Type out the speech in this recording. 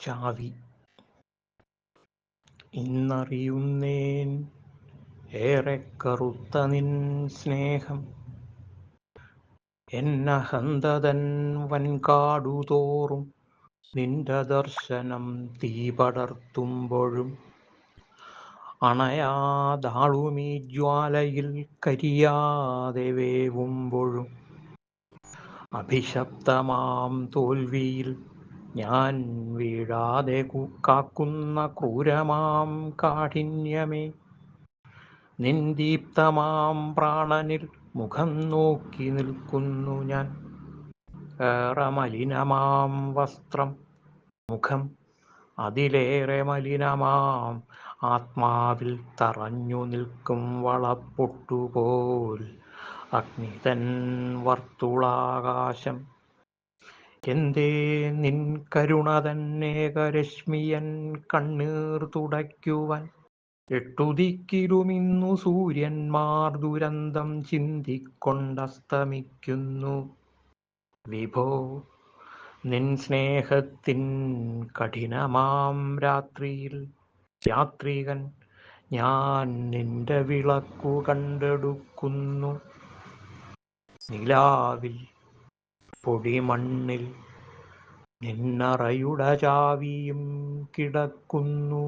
ചാവി. ഇന്നറിയുന്നേൻ ഏറെ കറുത്ത നിൻ സ്നേഹം. എന്നഹന്തതൻ വൻകാടുതോറും നിന്റെ ദർശനം തീ പടർത്തുമ്പോഴും അണയാതാളുമീ ജ്വാലയിൽ കരിയാതെ വേവുമ്പോഴും അഭിശപ്തമാം തോൽവിയിൽ ഞാൻ വീഴാതെ കാക്കുന്ന ക്രൂരമാം കാഠിന്യമേ. നിന്ദീപ്തമാം പ്രാണനിൽ മുഖം നോക്കി നിൽക്കുന്നു ഞാൻ. ഏറെ മലിനമാം വസ്ത്രം മുഖം അതിലേറെ മലിനമാം. ആത്മാവിൽ തറഞ്ഞു നിൽക്കും വളപ്പൊട്ടുപോൽ. അഗ്നിതൻ വർത്തുളാകാശം എന്തേ നിൻ കരുണ തന്നേകരശ്മിയൻ കണ്ണീർ തുടയ്ക്കുവാൻ? എട്ടുദിക്കിലുമിന്നു സൂര്യന്മാർ ദുരന്തം ചിന്തിക്കൊണ്ടസ്തമിക്കുന്നു. വിഭോ നിൻ സ്നേഹത്തിൻ കഠിനമാം രാത്രിയിൽ. യാത്രികൻ ഞാൻ നിന്റെ വിളക്കു കണ്ടെടുക്കുന്നു. നിലാവിൽ പൊടിമണ്ണിൽ നിന്നറയുടെ ചാവിയും കിടക്കുന്നു.